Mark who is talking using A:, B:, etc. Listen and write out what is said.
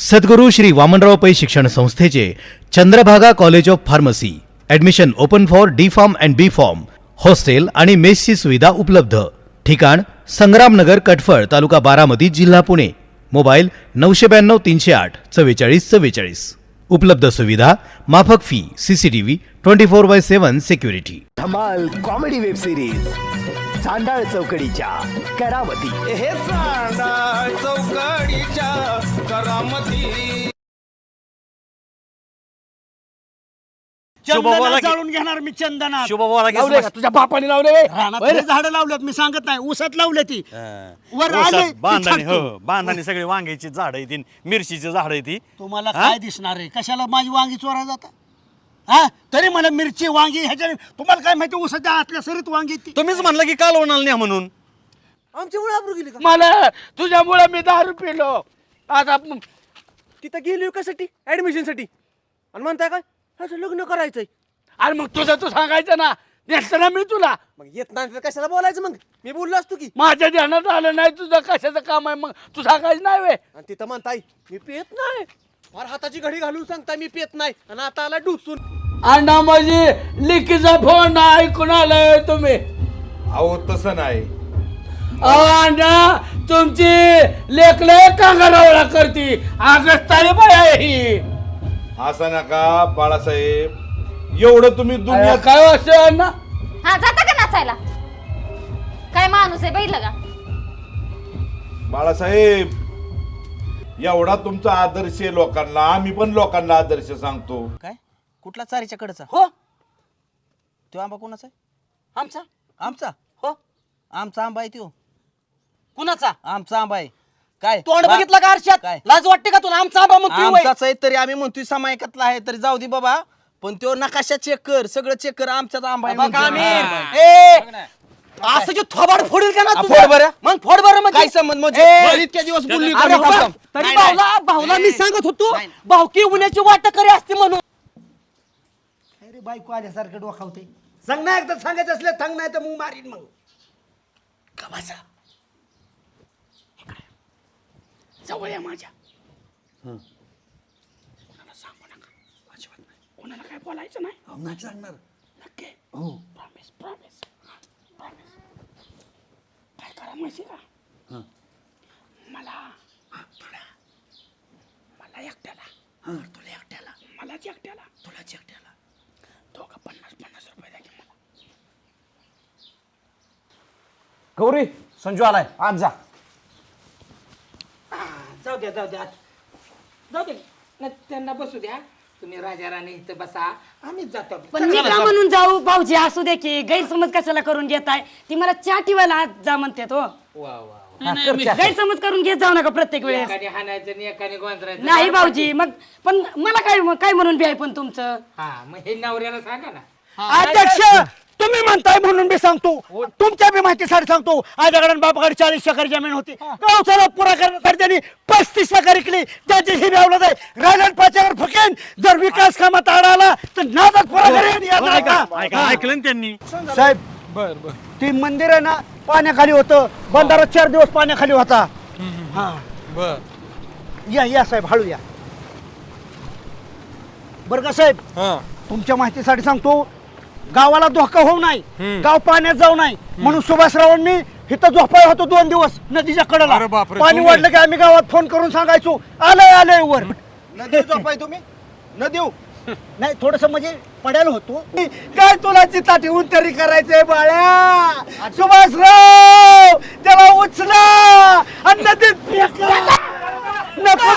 A: सद्गुरू श्री वामनराव पै शिक्षण संस्थेचे Chandrabhaga college of pharmacy. Admission open for D pharm and B pharm hostel आणि मेसची सुविधा उपलब्ध. ठिकाण संग्रामनगर कटफळ तालुका बारामती जिल्हा पुणे. मोबाईल नऊशे ब्याण्णव तीनशे आठ चव्वेचाळीस चव्वेचाळीस. उपलब्ध सुविधा माफक fee CCTV twenty four by seven security
B: धमाल कॉमेडी वेब सिरीज चौकडीच्या करावती.
C: हे
D: बोला
E: चंदनात
D: की.
E: जाळून घेणार मी चंदनात.
D: शुभ बोला की
E: लावले का? तुझ्या बापाने लावले रानात लय झाडं लावलेत मी सांगत नाही. ऊसात लावले ती. वर
D: ऊसात
E: आले, ती
D: बांधाने
E: छाटतो.
D: हो बांधाने सगळी वांग्याची झाड आहे ती. मिरचीची झाड आहे ती.
E: तुम्हाला
D: हा?
E: काय दिसणार आहे? कशाला माझी वांगी चोरा जाता? हा? तरी मला मिरची वांगी ह्याच्या तुम्हाला काय माहिती ऊसाच्या आतल्या सरीत वांगी ती?
D: तुम्हीच म्हणलं की काल होणार नाही म्हणून.
F: मला तुझ्यामुळे मी दारू पिलो. आता म-
G: तिथं गेली कशासाठी? ऍडमिशनसाठी. आणि म्हणताय काय? ह्याचं लग्न करायचंय.
F: अरे मग तुझं तू सांगायचं ना. नेसतं ना मी तुला.
G: मग येत नाही तर कशाला बोलायचं मग? मी बोललो असतो की.
F: माझ्या ध्यानात आलं नाही तुझं. कशाचं काम आहे मग? तू सांगायचं नाही वे.
G: आणि तिथं म्हणताय मी पेत नाही. फार हाताची घडी घालून सांगताय मी पेत नाही. आणि आता आला डुसून.
F: अण्णा माझी लिकीचा फोन ऐकून आलाय तुम्ही.
C: अहो तसं नाही.
F: अण्णा तुमची लेकले कांगारावळा करती. आगस्तारी बाय आहे ही.
C: असं नका बाळासाहेब. एवढं तुम्ही
F: अरे
C: दुनिया
F: काय असं अण्णा
H: हा जाता का नाचायला? काय माणूस आहे बघितलं का?
C: बाळासाहेब एवढा तुमचा आदर्श आहे लोकांना. आम्ही पण लोकांना आदर्श सांगतो.
G: काय? कुठला चारीच्या कडचा?
E: हो.
G: तो आंबा कोणाचा आहे?
E: आमचा.
G: आमचा?
E: हो.
G: आमचा आंबा आहे तो
E: कुणाचा
G: आमचा आंबा आहे काय
E: तोंड
G: बा-
E: बघितलं का आरशात
G: काय?
E: लाज वाटते का तुला आमचा आंबा?
G: आमचाच आहे तरी आम्ही म्हणतोय समायकातला आहे तरी जाऊ दे बाबा पण तो नकाशा चेक कर सगळं चेक कर आमच्याच आंबा आहे
E: बघा
G: म्हणतोय.
E: आमिर. ए, असं जे थोबाड फोडील का ना
G: हा,
E: तुझं?
G: फोड बरं.
E: मग फोड बरं म्हणजे
G: काय संबंध म्हणजे
E: ए,
G: इतक्या दिवस बोलली
E: अरे बा? तरी भाऊला. भाऊला मी सांगत होतो
G: नाही.
E: भाऊकी उन्हाची वाट करी असते म्हणून अरे बायको आल्यासारखं डोखावते सांग ना एकदा सांगायचं असलं सांग नाही तर मग मारीन मग कवाचा
F: जवळ या माझ्या. कोणाला सांगू नका. अजिबात नाही. कोणाला काय बोलायचं नाही.
E: नाही सांगणार.
F: नक्की. हो. प्रॉमिस प्रॉमिस प्रॉमिस काय करा माहिती का? मला थोडा. मला एकट्याला. तुला एकट्याला. मलाच एकट्याला. तुलाच एकट्याला. दोघं पन्नास पन्नास रुपये द्या की मला.
G: गौरी संजू आलाय. आज जा.
I: द्या जाऊ द्या. जाऊ दे. न त्यांना बसू द्या. तुम्ही राजा राणी इथं बसा. आम्हीच जातो.
J: पण मी का म्हणून जाऊ. भाऊजी असू दे की गैरसमज कशाला करून घेताय ती मला चहा ठेवायला आज जा म्हणते तो
I: वा वा
J: गैरसमज करून घेत जाऊ नका प्रत्येक वेळेस.
I: एकाने हाणायचं आणि एकाने गोंधरायचं
J: नाही भाऊजी मग पण मला काय काय म्हणून बी आहे पण तुमचं?
I: हा मग हे नवऱ्याला सांगा ना.
E: अध्यक्ष तुम्ही म्हणताय म्हणून मी सांगतो. तुमच्या बी माहितीसाठी सांगतो. आजकडे बापाकडे चाळीस एकर जमीन होती. गावचा पुरा करण्यासाठी त्यांनी पस्तीस एकर इकली. त्याची ही मिळवलं आहे. रायलंड पाच एकर फकेन. जर विकास कामात आडा आला तर नादात पुरा करेन राखा.
D: ऐका ऐकलं त्यांनी?
E: साहेब बर बर. ती मंदिर आहे ना पाण्याखाली होतं. बंधारा चार दिवस पाण्याखाली होता. हा. बर. या या साहेब हळू या. बरं का साहेब? तुमच्या माहितीसाठी सांगतो गावाला धोका होऊ नाही. गाव पाण्यात जाऊ नाही. म्हणून सुभाषरावांनी इथं झोपाय होतो दोन दिवस नदीच्या कडेला. पाणी वाढलं की आम्ही गावात फोन करून सांगायचो आलंय आलंय वर. नदी झोपाय तुम्ही? नदी नाही थोडस म्हणजे पडायला होतो. काय तुला चिता ठेवून तरी करायचंय बाळ्या? सुभाषराव त्याला उचला आणि नदीत नको